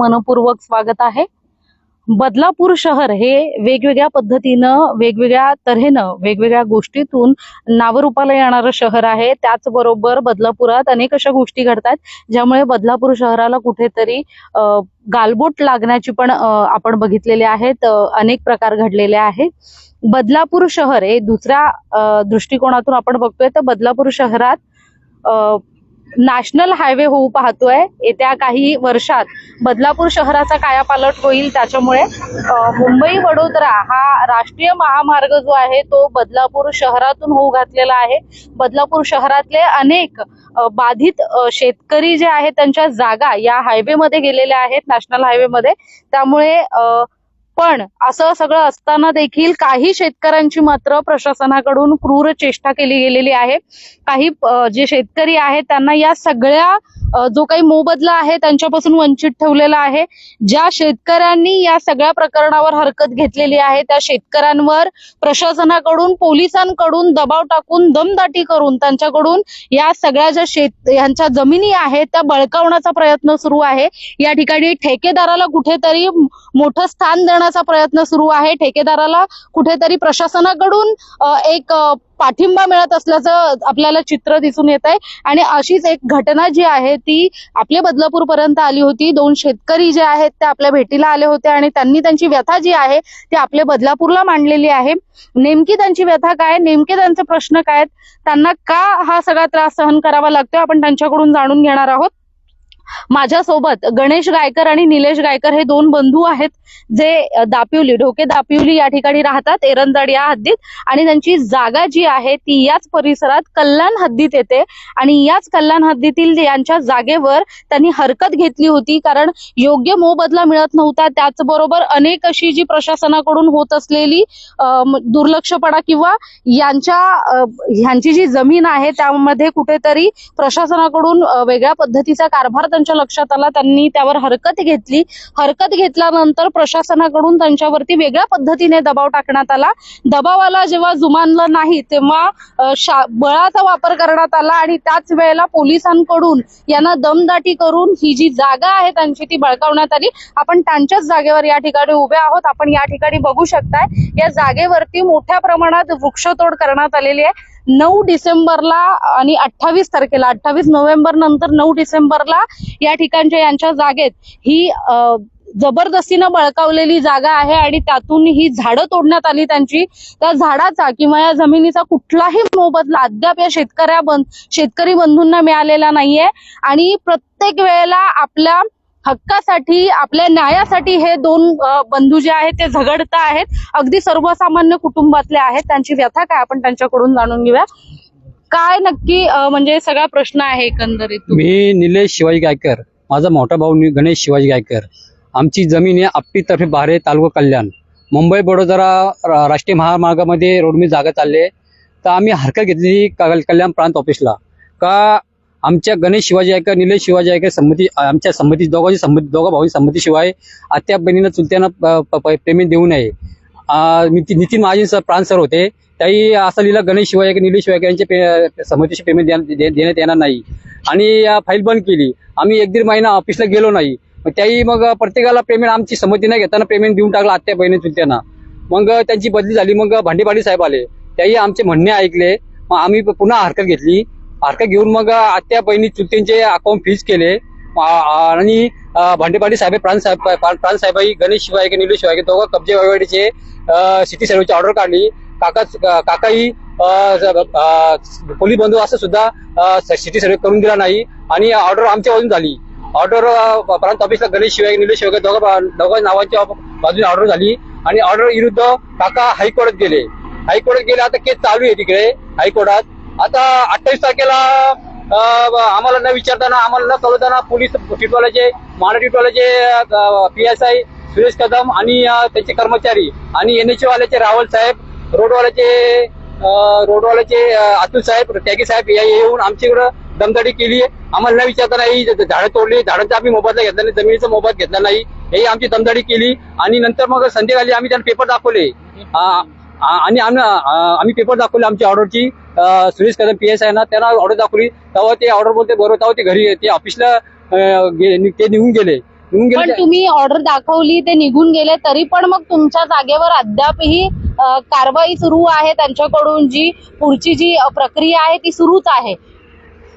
मनपूर्वक स्वागत आहे. बदलापूर शहर हे वेगवेगळ्या पद्धतीनं वेगवेगळ्या तऱ्हेनं वेगवेगळ्या गोष्टीतून नावरूपाला येणारं शहर आहे. त्याचबरोबर बदलापुरात अनेक अशा गोष्टी घडतात ज्यामुळे बदलापूर शहराला कुठेतरी अ, गालबोट लागण्याची पण अ, आपण बघितलेले आहेत. अनेक प्रकार घडलेले आहेत. बदलापूर शहर हे दुसऱ्या अ, दृष्टिकोनातून आपण बघतोय तर बदलापूर शहरात अ, नॅशनल हायवे होऊ पाहतोय. येत्या काही वर्षात बदलापूर शहराचा कायापालट होईल त्याच्यामुळे मुंबई वडोदरा हा राष्ट्रीय महामार्ग जो आहे तो बदलापूर शहरातून होऊ घातलेला आहे. बदलापूर शहरातले अनेक बाधित शेतकरी जे आहेत त्यांच्या जागा या हायवेमध्ये गेलेल्या आहेत नॅशनल हायवेमध्ये. त्यामुळे पण असं सगळं असताना देखील काही शेतकऱ्यांची मात्र प्रशासनाकडून क्रूर चेष्टा केली गेलेली आहे. काही जे शेतकरी आहेत त्यांना या सगळ्या जो काही मोबदला आहे त्यांच्यापासून वंचित ठेवलेला आहे. ज्या शेतकऱ्यांनी या सगळ्या प्रकरणावर हरकत घेतलेली आहे त्या शेतकऱ्यांवर प्रशासनाकडून पोलिसांकडून दबाव टाकून दमदाटी करून त्यांच्याकडून या सगळ्या ज्या शेत यांच्या जमिनी आहेत त्या बळकावण्याचा प्रयत्न सुरू आहे. या ठिकाणी ठेकेदाराला कुठेतरी मोठं स्थान देण्याचा प्रयत्न सुरू आहे. ठेकेदाराला कुठेतरी प्रशासनाकडून एक पाठिंबा मिळत असल्याचं आपल्याला चित्र दिसून येत आहे आणि अशीच एक घटना जी आहे ती आपल्या बदलापूर पर्यंत आली होती. दोन शेतकरी जे आहेत ते आपल्या भेटीला आले होते आणि त्यांनी त्यांची व्यथा जी आहे ती आपल्या बदलापूरला मांडलेली आहे. नेमकी त्यांची व्यथा काय? नेमके त्यांचे प्रश्न काय आहेत? त्यांना का हा सगळा त्रास सहन करावा लागतोय? आपण त्यांच्याकडून जाणून घेणार आहोत. माझ्यासोबत गणेश गायकर आणि निलेश गायकर हे दोन बंधू आहेत जे दापिवली ढोके दापिवली या ठिकाणी राहतात एरंदाड या हद्दीत. आणि त्यांची जागा जी आहे ती याच परिसरात कल्याण हद्दीत येते. आणि याच कल्याण हद्दीतील यांच्या जागेवर त्यांनी हरकत घेतली होती कारण योग्य मोबदला मिळत नव्हता. त्याचबरोबर अनेक अशी जी प्रशासनाकडून होत असलेली दुर्लक्षपणा किंवा यांच्या ह्यांची जी जमीन आहे त्यामध्ये कुठेतरी प्रशासनाकडून वेगळ्या पद्धतीचा कारभार त्यांच्या लक्षात आला त्यांनी त्यावर हरकत घेतली. हरकत घेतल्यानंतर प्रशासनाकडून त्यांच्यावरती वेगळ्या पद्धतीने दबाव टाकण्यात आला. दबावाला जेव्हा जुमानलं नाही तेव्हा शा- बळाचा वापर करण्यात आला आणि त्याच वेळेला पोलिसांकडून यांना दमदाटी करून ही जी जागा आहे त्यांची ती बळकावण्यात आली. आपण त्यांच्याच जागेवर या ठिकाणी उभे आहोत. आपण या ठिकाणी बघू शकताय या जागेवरती मोठ्या प्रमाणात वृक्षतोड करण्यात आलेली आहे. नऊ डिसेंबरला आणि अठ्ठावीस तारखेला अठ्ठावीस नोव्हेंबर नंतर नऊ डिसेंबरला या ठिकाणच्या यांच्या जागेत ही जबरदस्तीनं बळकावलेली जागा आहे आणि त्यातून ही झाडं तोडण्यात आली त्यांची. त्या झाडाचा किंवा या जमिनीचा कुठलाही मोबदला अद्याप या शेतकऱ्या बंद शेतकरी बंधूंना मिळालेला नाहीये. आणि प्रत्येक वेळेला आपल्या हक्कासाठी आपल्या न्यायासाठी हे दोन बंधू जे आहेत ते झगडता आहेत. अगदी सर्वसामान्य कुटुंबातले आहेत. त्यांची व्यथा काय आपण त्यांच्याकडून जाणून घेऊया. काय नक्की म्हणजे सगळा प्रश्न आहे एकंदरीत? मी निलेश शिवाजी गायकर. माझा मोठा भाऊ गणेश शिवाजी गायकर. आमची जमीन आहे आपटीतर्फे बारे तालुका कल्याण. मुंबई बडोदरा राष्ट्रीय महामार्गामध्ये रोडमी जागा चालले तर आम्ही हरकत घेतली कल्याण प्रांत ऑफिसला का आमच्या गणेश शिवाजी गायकर निलेश शिवाजी गायकर संमती आमच्या संमती दोघांची संमती दोघा भाऊची संमतीशिवाय आत्या बहिणीनं चुलत्यांना प- प- पेमेंट देऊ नये. नितीन महाजन सर प्राण सर होते. त्याही असा लिहिला गणेश शिवाय निलेश शिवाय यांचे पे संमतीचे पेमेंट देण्यात येणार नाही. आणि फाईल बंद केली. आम्ही एक दीड महिना ऑफिसला गेलो नाही. मग त्याही मग प्रत्येकाला पेमेंट आमची संमती नाही घेताना पेमेंट देऊन टाकला आत्या बहिणी चुलत्यांना. मग त्यांची बदली झाली. मग भांडेपाडी साहेब आले. त्याही आमचे म्हणणे ऐकले. मग आम्ही पुन्हा हरकत घेतली. हरकत घेऊन मग आत्या बहिणी चुलत्यांचे अकाउंट फीज केले. आणि भांडेपाडी साहेब प्रांत साहेब साहेबाई गणेश शिवाय निलेश शिवाय दोघं कब्जे वायवाडीचे सिटी सर्व्हिसची ऑर्डर काढली. काका काकाही पोलीस बंधू असं सुद्धा सिटी सर्व्हे करून दिला नाही. आणि ऑर्डर आमच्या बाजून झाली. ऑर्डर प्रांत ऑफिसला गणेश शिवाय निलेश शिवाय दोघं दोघं नावाच्या बाजूने ऑर्डर झाली. आणि ऑर्डर विरुद्ध काका हायकोर्टात गेले. हायकोर्टात गेले आता केस चालू आहे तिकडे हायकोर्टात. आता अठ्ठावीस तारखेला आम्हाला न विचारताना आम्हाला न कळवताना पोलीस टिटवाल्याचे माडा टिटवाल्याचे P S I Suresh Kadam आणि त्यांचे कर्मचारी आणि एन एच वाल्याचे रावल साहेब रोडवाल्याचे रोडवाल्याचे अतुल साहेब त्यागी साहेब या येऊन आमच्याकडं दमदाडी केली. आम्हाला न विचारताना ही झाडं तोडली. झाडांचा आम्ही मोबदला घेतला नाही जमिनीचा मोबदला घेतला नाही. हे आमची दमदाडी केली. आणि नंतर मग संध्याकाळी आम्ही त्यांना पेपर दाखवले. आणि आम्ही आम्ही पेपर दाखवले आमच्या ऑर्डरची Suresh Kadam P S I ना त्यांना ऑर्डर दाखवली. तेव्हा ते ऑर्डर बोलते बरोबर तेव्हा ते घरी ते ऑफिसला ते निघून गेले. निघून पण गेले तुम्ही ऑर्डर दाखवली ते निघून गेले तरी पण मग तुमच्या जागेवर अद्यापही कारवाई सुरू आहे त्यांच्याकडून जी पुढची जी प्रक्रिया आहे ती सुरूच आहे.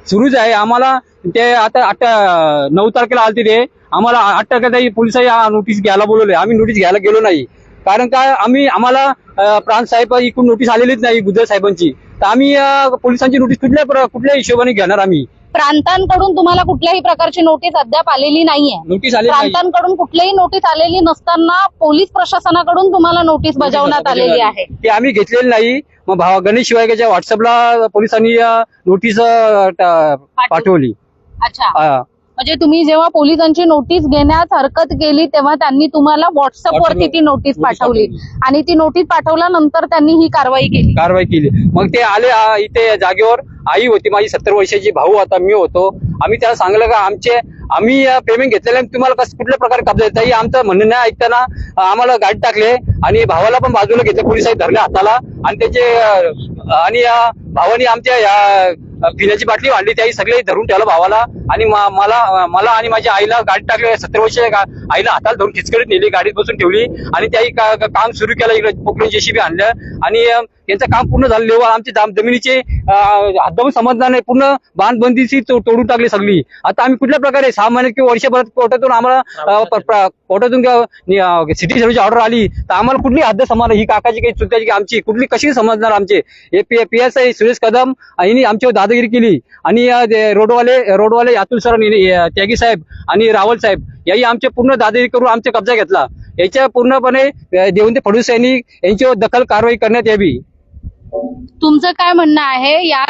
सुरूच आहे. आम्हाला ते आता आठ नऊ तारखेला आलते ते. आम्हाला आठ तारखेला पोलिसांनी नोटीस घ्यायला बोलवले आम्ही नोटीस घ्यायला गेलो नाही. कारण काय आम्ही आम्हाला प्रांत साहेब इकडून नोटीस आलेलीच नाही गुजर साहेबांची. तर आम्ही पोलिसांची नोटीस कुठल्या कुठल्या हिशोबाने घेणार आम्ही? प्रांतांकडून तुम्हाला कुठल्याही प्रकारची नोटीस अद्याप आलेली नाहीये. नोटीस आली नाही प्रांतांकडून कुठलीही नोटीस आलेली नसताना पोलीस प्रशासनाकडून तुम्हाला नोटीस बजावण्यात आलेली आहे. ते आम्ही घेतलेली नाही. मग भावा गणेश शिवायच्या व्हॉट्सअपला पोलिसांनी नोटीस पाठवली. अच्छा. म्हणजे तुम्ही जेव्हा पोलिसांची नोटीस घेण्यास हरकत केली तेव्हा त्यांनी तुम्हाला व्हॉट्सअप वरती ती नोटीस पाठवली. आणि ती नोटीस पाठवल्यानंतर त्यांनी ही कारवाई केली. कारवाई केली. मग ते आले इथे जागेवर. आई होती माझी सत्तर वर्षाची भाऊ होता मी होतो. आम्ही त्याला सांगलं का आमचे आम्ही पेमेंट घेतलेलं आहे, तुम्हाला कसं कुठल्या प्रकारे कब्जा देता येईल आमचं म्हणणं नाही ऐकताना आम्हाला गाडी टाकले आणि भावाला पण बाजूला घेतले पोलिसांनी धरले हाताला. आणि त्याचे आणि भावानी आमच्या या पिण्याची बाटली वाढली त्याही सगळे धरून ठेवलं भावाला. आणि मला मला आणि माझ्या आईला गाडीत टाकली. सत्तर वर्ष आईला हाताला धरून खिचकडीत नेली गाडीत बसून ठेवली. आणि त्याही काम सुरू केलं. इकडे पोकळून जेसीबी आणलं. आणि यांचं काम पूर्ण झालं. लेवल आमचे जाम- जमिनीचे हद्दम समजणार नाही. पूर्ण बांधबंदीची तो- तोडून टाकली सगळी. आता आम्ही कुठल्या प्रकारे सहा महिने किंवा वर्षभरात कोर्टातून आम्हाला कोर्टातून सिटी सर्व्हिस ऑर्डर आली तर आम्हाला कुठली हद्द समजणार? ही काकाची काही चुक्याची की आमची कुठली कशी समजणार आमचे? हे P S I Suresh Kadam यांनी आमच्यावर दादागिरी केली. आणि रोडवाले रोडवाले अतुल सर त्यागी साहेब आणि रावल साहेब याही आमचे पूर्ण दादागिरी करून आमचा कब्जा घेतला. याच्या पूर्णपणे अं, देवेंद्र फडणवीस यांनी यांच्यावर दखल कारवाई करण्यात यावी. तुमचं काय म्हणणं आहे? या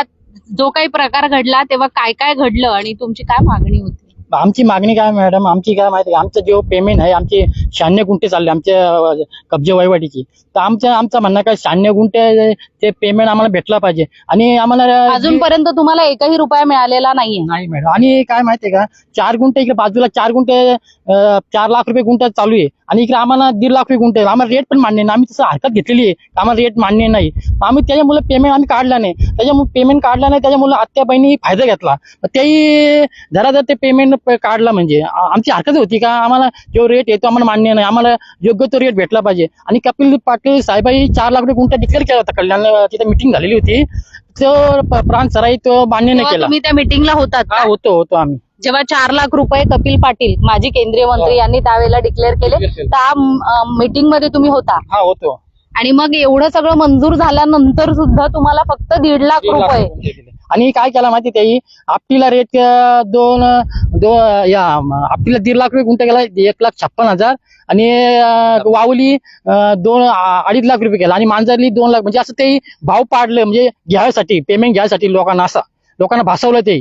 जो काही प्रकार घडला तेव्हा काय काय घडलं आणि तुमची काय मागणी होती? आमची मागणी काय मॅडम आमची काय माहिती? आमचं जो पेमेंट आहे आमचे शहाण्णव गुंठे चालले आमच्या कब्जे वहिवाटीची. तर आमचं आमचं म्हणणं काय शहाण्णव गुंठे ते पेमेंट आम्हाला भेटला पाहिजे. आणि आम्हाला अजूनपर्यंत तुम्हाला एकही रुपया मिळालेला नाहीये. नाही मॅडम. आणि काय माहितीये का चार गुंठे इकडे बाजूला चार गुंठे चार लाख रुपये गुंठा चालू आहे. आणि इकडे आम्हाला दीड लाख रुपये गुंठे. आम्हाला रेट पण मान्य नाही. आम्ही तसं हरकत घेतलेली आहे. आम्हाला रेट मान्य नाही. आम्ही त्याच्यामुळे पेमेंट आम्ही काढला नाही. त्याच्यामुळे पेमेंट काढला नाही. त्याच्यामुळे आत्या बहिणी फायदा घेतला. तेही जरा जर ते पेमेंट काढला म्हणजे? आमची हरकत होती का? आम्हाला जो रेट आहे तो आम्हाला मान्य नाही. आम्हाला योग्य तो रेट भेटला पाहिजे. आणि कपिल पाटील साहेबाई चार लाख रुपये गुंठा डिक्लेअर केला होता. कल्याण तिथे मिटिंग झालेली होती. तो प्रांत सराई तो मान्य नाही केला. तुम्ही त्या मिटिंगला होतात हा का? होतो होतो आम्ही. जेव्हा चार लाख रुपये कपिल पाटील माजी केंद्रीय मंत्री यांनी त्यावेळेला डिक्लेअर केले त्या मीटिंगमध्ये तुम्ही होता. हा होतो. आणि मग एवढं सगळं मंजूर झाल्यानंतर सुद्धा तुम्हाला फक्त दीड लाख रुपये. आणि काय केला माहिती त्याही? आपटीला रेट दोन दोन या आपटीला दीड लाख रुपये गुंठा गेला एक लाख छप्पन हजार. आणि वावली दोन अडीच लाख रुपये गेला आणि मांजरली दोन लाख. म्हणजे असं ते भाव पाडलं म्हणजे घ्यायसाठी पेमेंट घ्यायसाठी लोकांना असं. लोकांना भासवलं ते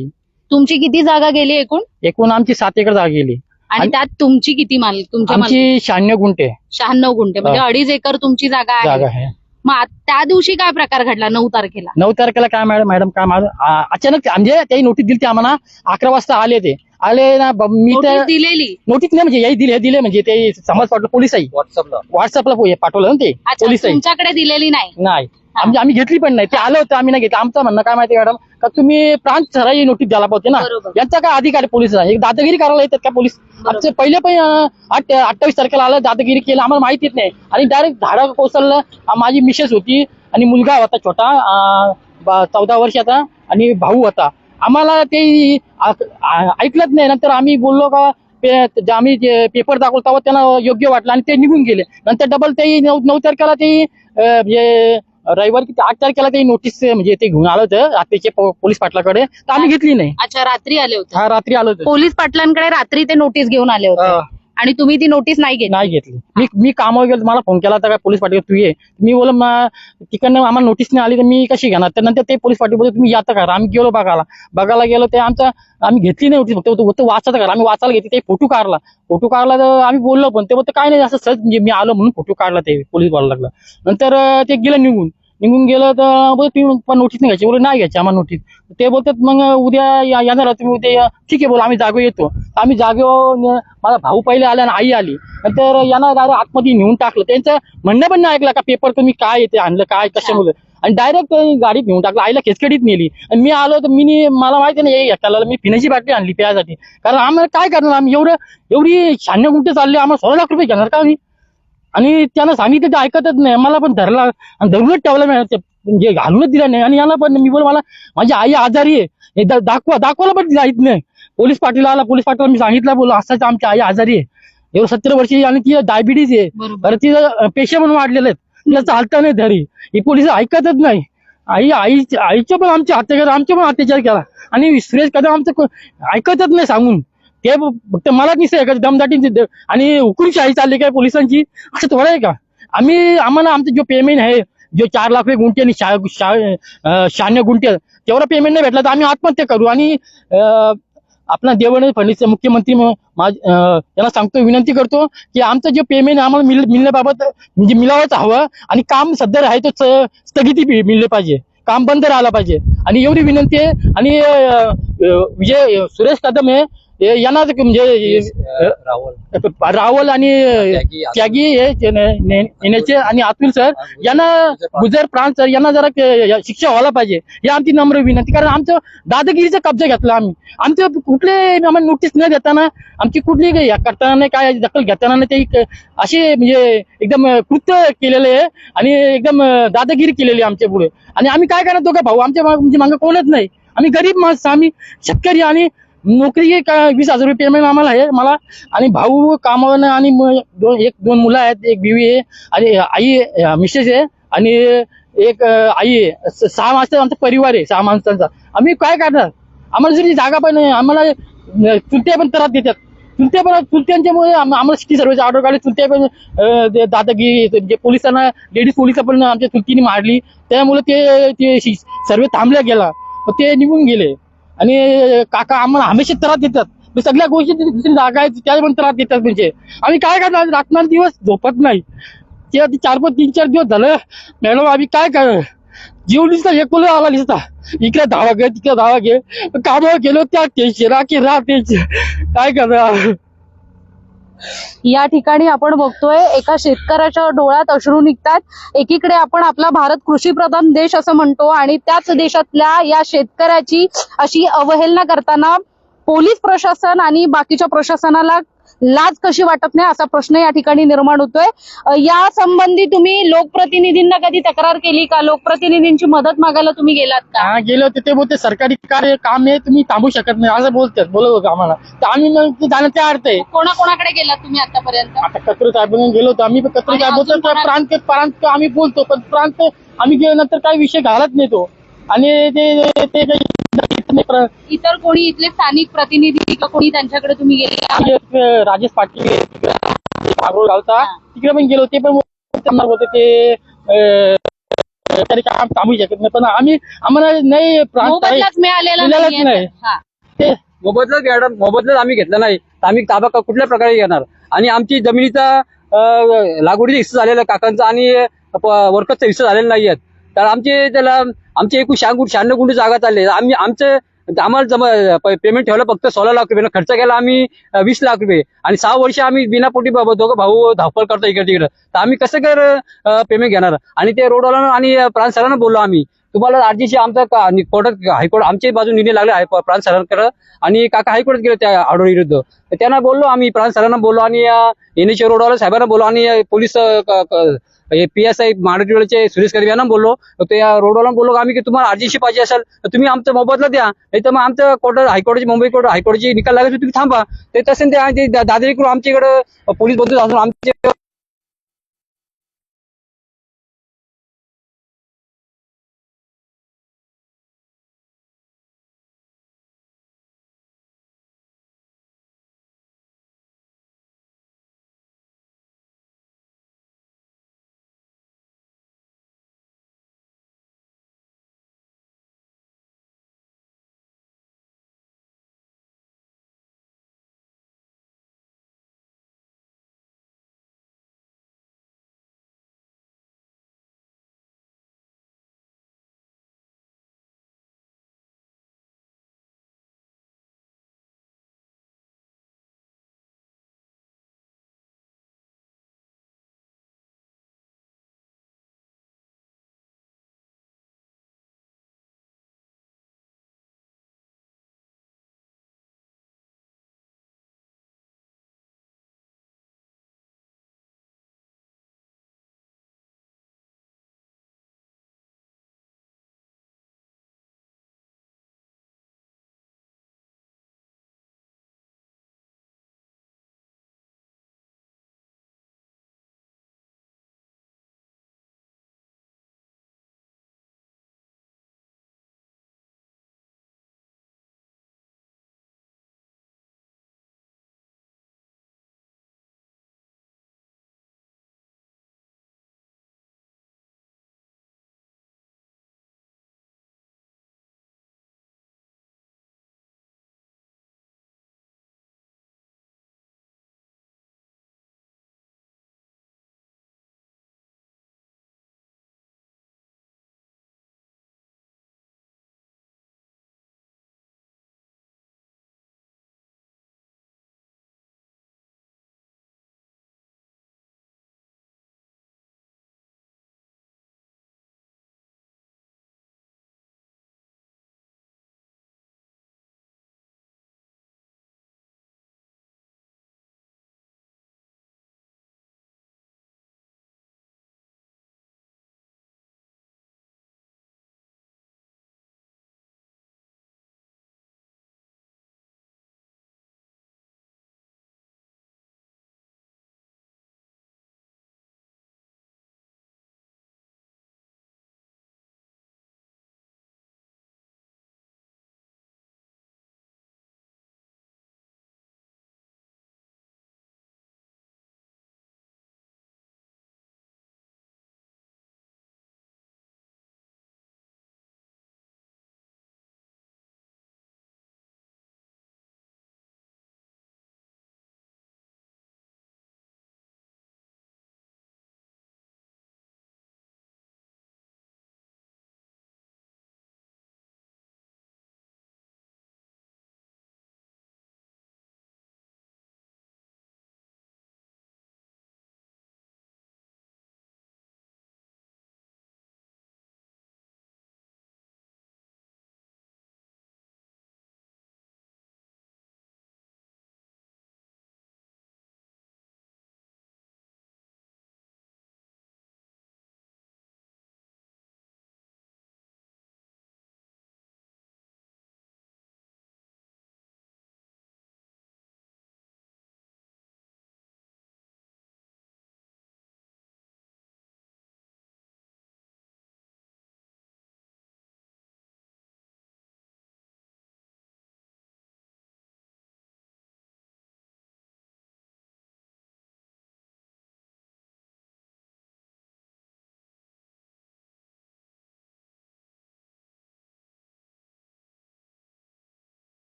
तुमची किती जागा गेली एकूण? एकूण आमची सात एकर जागा गेली. आणि त्यात तुमची किती माल तुमच्या माल? आमची शहाण्णव गुंठे. शहाण्णव गुंठे. म्हणजे. अडीच एकर तुमची जागा आहे. मग त्या दिवशी काय प्रकार घडला नऊ तारखेला? नऊ तारखेला काय मॅडम मॅडम काय माझं आ- अचानक म्हणजे त्याही नोटीस दिली ते आम्हाला. अकरा वाजता आले ते. आले ना ब- मी नोटीस तर दिलेली. नोटीस नाही म्हणजे याही दिले हे दिले म्हणजे ते समाज पाठवलं पोलिसही. व्हॉट्सअपला व्हॉट्सअपला पो- पाठवलं ना ते अच्छा पोलिसही. तुमच्याकडे दिलेली नाही. नाही. आम्ही आम्ही घेतली पण नाही. ते आलं होतं आम्ही नाही घेतलं. आमचं म्हणणं काय माहिती मॅडम? का तुम्ही प्रांत सराई नोटीस द्यायला पाहिजे ना. यांचा काय अधिकार पोलीस एक दादागिरी करायला येतात का पोलीस? आमचे पहिले पण अठ्ठावीस तारखेला आलं दादागिरी केलं. आम्हाला माहितीच नाही. आणि डायरेक्ट झाडं कोसळलं. माझी मिसेस होती आणि मुलगा होता छोटा चौदा वर्षाचा आणि भाऊ होता. आम्हाला ते ऐकलंच नाही. नंतर आम्ही बोललो का पे- आम्ही जे पेपर दाखवला तेव्हा त्यांना योग्य वाटलं आणि ते निघून गेले. नंतर डबल ते नऊ नऊ तारखेला ते म्हणजे रविवारी किती? आठ तारखेला ते नोटीस म्हणजे ते घेऊन आलं होतं रात्रीचे पोलीस पाटलाकडे. तर आम्ही घेतली नाही. अच्छा रात्री आले होते. हा रात्री आलो होतो. पोलीस पाटलांकडे रात्री ते नोटीस घेऊन आले होते. आणि तुम्ही ती नोटीस नाही घेतली. नाही घेतली. मी मी कामावर गेलो मला फोन केला तर काय पोलीस पाटील तू ये. मी बोल तिकडनं आम्हाला नोटीस नाही आली तर मी कशी घेणार? तर नंतर ते पोलीस पाटील बोलले तुम्ही याता करा. आम्ही गेलो बघायला. बघायला गेलो ते आमचा आम्ही घेतली नाही नोटीस फक्त होतं- वाचायचं करा आम्ही वाचायला घेतली ते फोटो काढला. फोटो काढला तर आम्ही बोललो पण ते बोलते काय नाही असं सहज म्हणजे मी आलो म्हणून फोटो काढला ते पोलीस बोलायला लागला. नंतर ते गेलं निघून. निघून गेलं तर बोलत तुम्ही पण नोटीस नाही घ्यायची. बोलले नाही घ्यायची आम्हाला नोटीस ते बोलतात मग उद्या येणार तुम्ही उद्या ठीक आहे बोला आम्ही जागो येतो. आम्ही जागेवर माझा भाऊ पहिले आला आणि आई आली. नंतर यांना डायरेक्ट आतमध्ये नेऊन टाकलं. त्यांचं म्हणणं पण नाही ऐकलं का पेपर तुम्ही काय येते आणलं काय कशामुळे आणि डायरेक्ट गाडीत घेऊन टाकलं. आईला खेचकडीत नेली. आणि मी आलो तर मी मला माहिती नाही त्याला मी पिण्याची बाटली आणली प्यायसाठी. कारण आम्हाला काय करणार आम्ही? एवढं एवढी शहाण्णव गुंठे चालले आम्हाला सोळा लाख रुपये घेणार का आम्ही? आणि त्यानं सांगितलं ते ऐकतच नाही. मला पण धरला आणि धरूनच ठेवला म्हणजे घालूनच दिला नाही. आणि याला पण मी बोल मला माझी आई आजारी आहे. दाखवा दाखवायला पण जायत नाही. पोलीस पाटील आला पोलीस पाटील मी सांगितलं बोल असंच आमची आई आजारी आहे. एवढं सत्तर वर्षी आणि ती डायबिटीज आहे. बरं तिचं पेशे पण वाढलेले आहेत तिला चालता नाही धरी ही पोलीस ऐकतच नाही. आई आई आईचे पण आमचे अत्याचार आमचे पण अत्याचार केला. आणि सुरेश कदम आमचं ऐकतच नाही सांगून. ते फक्त मलाच नाही का? दमदाटी आणि हुकुमशाही चालली काय पोलिसांची? असं थोडं आहे का? आम्ही आम्हाला आमचं जो पेमेंट आहे जो चार लाख रुपये गुंठे आणि शहाण्णव गुंठे तेवढा पेमेंट नाही भेटला तर आम्ही आत्महत्या करू. आणि आपला देवेंद्र फडणवीस मुख्यमंत्री म- यांना सांगतो विनंती करतो की आमचं जे पेमेंट आम्हाला मिळ मिळण्याबाबत म्हणजे मिळावंच हवं आणि काम सध्या आहे तो स्थगिती मिळलं मिळले पाहिजे. काम बंद राहिलं पाहिजे. आणि एवढी विनंती आहे. आणि विजय सुरेश कदम आहे हे यांना ते म्हणजे अं, राहुल. रावल आणि त्यागी, हे येण्याचे आणि अतुल सर. यांना गुजर प्रांत सर यांना जरा शिक्षा व्हायला पाहिजे. ही आमची नम्र विनंती कारण आमचं दादागिरीचा कब्जा घेतला आम्ही. आमचं कुठले आम्हाला नोटीस न देताना आमची कुठली करताना नाही काय दखल घेताना नाही ते असे म्हणजे एकदम कृत्य केलेले आहे आणि एकदम दादागिरी केलेली आहे आमच्या पुढे. आणि आम्ही काय करणार दोघं भाऊ? आमच्या म्हणजे मागं कोणच नाही. आम्ही गरीब माणसं आम्ही शेतकरी आणि नोकरी का वीस हजार रुपये पेमेंट आम्हाला आहे. मला आणि भाऊ कामावर आणि दोन एक दोन मुलं आहेत एक बिवी आहे आणि आई आहे, मिसेस आहे आणि एक आई आहे. सहा माणसं आमचा परिवार आहे सहा माणसांचा. आम्ही काय करणार? आम्हाला जरी जागा पण नाही, आम्हाला चुलते पण त्रास देतात. चुलते पण चुलत्यांच्यामुळे आम्हाला सिटी सर्व्हिस ऑर्डर काढली चुलते पण दादागिरी जे पोलिसांना लेडीज पोलीस पण आमच्या चुलतीने मारली. त्यामुळे ते ते सर्वे थांबल्या गेला. ते निघून गेले. आणि काका आम्हाला हमेशा त्रास देतात. सगळ्या गोष्टी दुसरी जागा आहेत त्या पण त्रास देतात म्हणजे. आम्ही काय करणार? रात्र दिवस झोपत नाही. ते आता चार पाच तीन चार दिवस झालं मॅडम आम्ही काय कर? जीव दिसता एक आला दिसता इकडे धावा घे तिकडे धावा घे. कामावर गेलो त्या टेन्शन की राह टेन्शन काय करणार? या ठिकाणी आपण बघतोय एका शेतकऱ्याच्या डोळ्यात अश्रू निघतात एकीकडे आपण आपला भारत कृषीप्रधान देश असं म्हणतो आणि त्याच देशातल्या या शेतकऱ्याची अशी अवहेलना करताना पोलीस प्रशासन आणि बाकीच्या प्रशासनाला लाज कशी वाटत नाही असा प्रश्न या ठिकाणी निर्माण होतोय. या संबंधी तुम्ही लोकप्रतिनिधींना कधी तक्रार केली का? लोकप्रतिनिधींची मदत मागायला तुम्ही गेलात का? गेलो ते बोलते सरकारी कार्य काम आहे तुम्ही थांबू शकत नाही. असं बोलतात बोलत होतं आम्हाला. तर आम्ही मग ते जाण्याचा अर्थ आहे. कोणाकोणाकडे गेलात तुम्ही आतापर्यंत? आता कत्र साहेबांनी गेलो होतो. आम्ही कत्र साहेब प्रांत प्रांत आम्ही बोलतो पण प्रांत आम्ही गेल्यानंतर काही विषय घालत नाही तो. आणि ते इतर कोणी इथले स्थानिक प्रतिनिधी किंवा कोणी त्यांच्याकडे तुम्ही गेले का? राजेश पाटील भागवळ गावचा हा. तिकडे पण गेलो ते पण त्यांना होते ते अं, तरी काम थांबू शकत नाही पण आम्ही आम्हाला नाही प्रांत आहे. मोबदलाच मिळालेला मिळालाच नाहीये. नाही. हा. ते मोबदला मॅडम मोबदला आम्ही घेतला नाही तर आम्ही ताबा क- कुठल्या प्रकारे घेणार आणि आमची जमिनीचा अं, लागवडीचा हिस्सा झालेला काकांचा आणि वर्करचा हिस्सा झालेला नाही आहेत तर आमचे त्याला आमचे एकूण शहाण्णव शहाण्णव गुंड जागा चालले. आम्ही आमचं आम्हाला जमा पेमेंट ठेवलं फक्त सोळा लाख रुपये. खर्च केला आम्ही वीस लाख रुपये. आणि सहा वर्ष आम्ही बिनापोटी दोघं भाऊ धावपळ करतो इकडे तिकडे. तर आम्ही कसं कर पेमेंट घेणार? आणि ते रोडवाला आणि प्रांत सरांना बोललो आम्ही. तुम्हाला आरजीसी आमचा कोर्टात हायकोर्ट आमच्या बाजू निर्णय लागले आहे प्रांत सरांकडे. आणि काका हायकोर्टात गेले त्या आडो विरुद्ध. त्यांना बोललो आम्ही प्रांत सरांना बोललो आणि एन एच रोडवाला साहेबांना बोललो आणि पोलीस हे पी एस आय महाराष्ट्राचे सुरेश कदम यांना बोललो. ते त्या रोडवाला बोललो आम्ही की तुम्हाला आरजीसी पाहिजे असेल तर तुम्ही आमचं मोबदला द्या. नाही तर मग आमचं कोर्ट हायकोर्टाची मुंबई कोर्ट हायकोर्टाची निकाल लागायचे तुम्ही थांबा. ते तसे ते दादरी करून आमच्याकडे पोलीस बंधू असून आमचे